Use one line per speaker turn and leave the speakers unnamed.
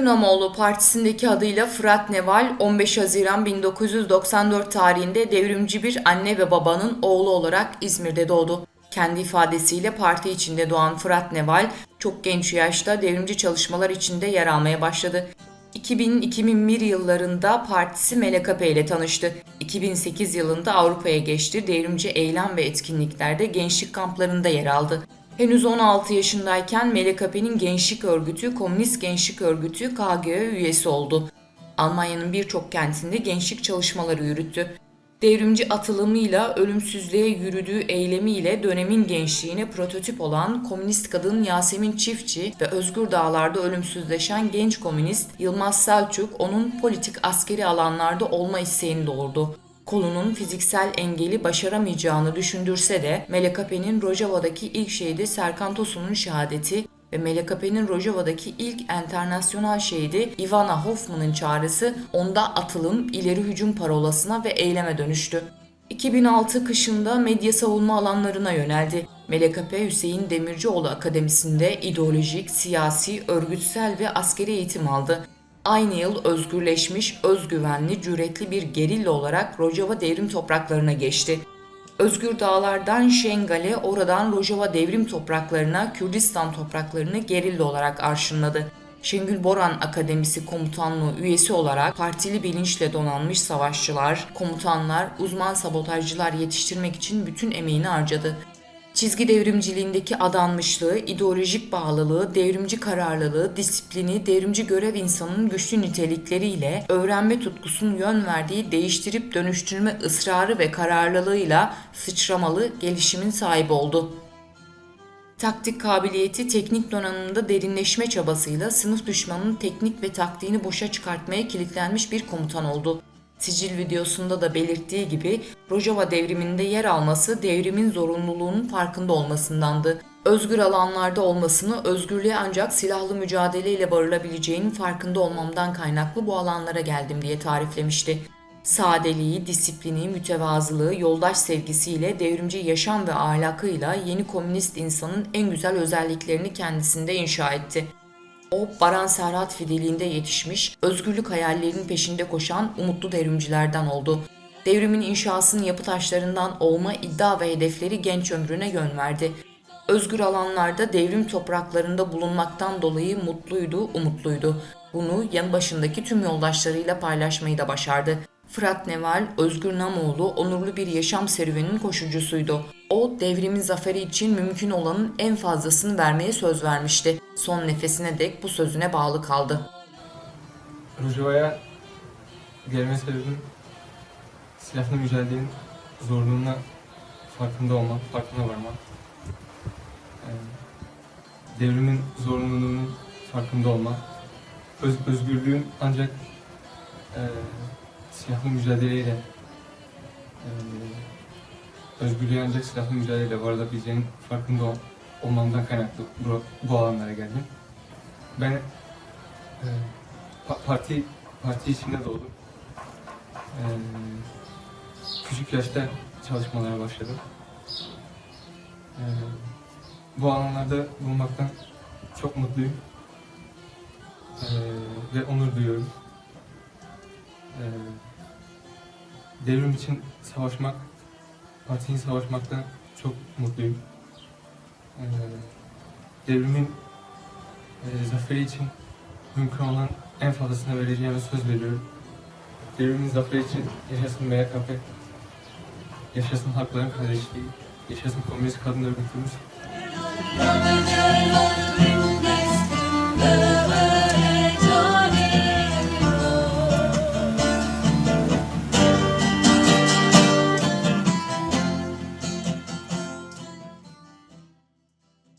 Özgür Namoğlu partisindeki adıyla Fırat Neval 15 Haziran 1994 tarihinde devrimci bir anne ve babanın oğlu olarak İzmir'de doğdu. Kendi ifadesiyle parti içinde doğan Fırat Neval çok genç yaşta devrimci çalışmalar içinde yer almaya başladı. 2000-2001 yıllarında partisi MLKP ile tanıştı. 2008 yılında Avrupa'ya geçti. Devrimci eylem ve etkinliklerde gençlik kamplarında yer aldı. Henüz 16 yaşındayken MLKP'nin gençlik örgütü, Komünist Gençlik Örgütü KGÖ üyesi oldu. Almanya'nın birçok kentinde gençlik çalışmaları yürüttü. Devrimci atılımıyla ölümsüzlüğe yürüdüğü eylemiyle dönemin gençliğine prototip olan komünist kadın Yasemin Çiftçi ve Özgür Dağlar'da ölümsüzleşen genç komünist Yılmaz Selçuk onun politik askeri alanlarda olma isteğini doğurdu. Kolunun fiziksel engeli başaramayacağını düşündürse de MLKP'nin Rojava'daki ilk şehidi Serkan Tosun'un şehadeti ve MLKP'nin Rojava'daki ilk enternasyonal şehidi Ivana Hoffman'ın çağrısı onda atılım, ileri hücum parolasına ve eyleme dönüştü. 2006 kışında medya savunma alanlarına yöneldi. MLKP Hüseyin Demircioğlu Akademisi'nde ideolojik, siyasi, örgütsel ve askeri eğitim aldı. Aynı yıl özgürleşmiş, özgüvenli, cüretli bir gerilla olarak Rojava devrim topraklarına geçti. Özgür Dağlar'dan Şengal'e, oradan Rojava devrim topraklarına, Kürdistan topraklarını gerilla olarak arşınladı. Şengül Boran Akademisi Komutanlığı üyesi olarak partili bilinçle donanmış savaşçılar, komutanlar, uzman sabotajcılar yetiştirmek için bütün emeğini harcadı. Çizgi devrimciliğindeki adanmışlığı, ideolojik bağlılığı, devrimci kararlılığı, disiplini, devrimci görev insanının güçlü nitelikleriyle öğrenme tutkusunun yön verdiği değiştirip dönüştürme ısrarı ve kararlılığıyla sıçramalı gelişimin sahibi oldu. Taktik kabiliyeti teknik donanımda derinleşme çabasıyla sınıf düşmanının teknik ve taktiğini boşa çıkartmaya kilitlenmiş bir komutan oldu. Sicil videosunda da belirttiği gibi Rojava devriminde yer alması devrimin zorunluluğunun farkında olmasındandı. Özgür alanlarda olmasını, özgürlüğe ancak silahlı mücadeleyle varılabileceğinin farkında olmamdan kaynaklı bu alanlara geldim diye tariflemişti. Sadeliği, disiplini, mütevazılığı, yoldaş sevgisiyle, devrimci yaşam ve ahlakıyla yeni komünist insanın en güzel özelliklerini kendisinde inşa etti. O Baran Serhat fideliğinde yetişmiş, özgürlük hayallerinin peşinde koşan umutlu devrimcilerden oldu. Devrimin inşasının yapı taşlarından olma iddia ve hedefleri genç ömrüne yön verdi. Özgür alanlarda devrim topraklarında bulunmaktan dolayı mutluydu, umutluydu. Bunu yanı başındaki tüm yoldaşlarıyla paylaşmayı da başardı. Fırat Neval, Özgür Namoğlu onurlu bir yaşam serüveninin koşucusuydu. O devrimin zaferi için mümkün olanın en fazlasını vermeye söz vermişti. Son nefesine dek bu sözüne bağlı kaldı.
Rojava'ya gelme sebebim silahlı mücadelenin zorluğuna farkında olmak, farkına varmak. Ee, devrimin zorunluluğunun farkında olmak. Öz, özgürlüğün ancak e, silahlı mücadeleyle e, özgürlüğe ancak silahlı mücadeleyle varılabileceğinin farkında ol, olmamdan kaynaklı bu, bu alanlara geldim. Ben e, Pa- parti parti içinde doğdum. Ee, küçük yaşta çalışmalara başladım. Ee, bu alanlarda bulunmaktan çok mutluyum. Ee, ve onur duyuyorum. Ee, devrim için savaşmak, partinin savaşmaktan çok mutluyum. Ee, devrimin e, zaferi için mümkün olan en fazlasını vereceğime söz veriyorum. Devrimin zaferi için yaşasın MYKP, yaşasın hakların kardeşliği, yaşasın komünist kadın örgütümüz.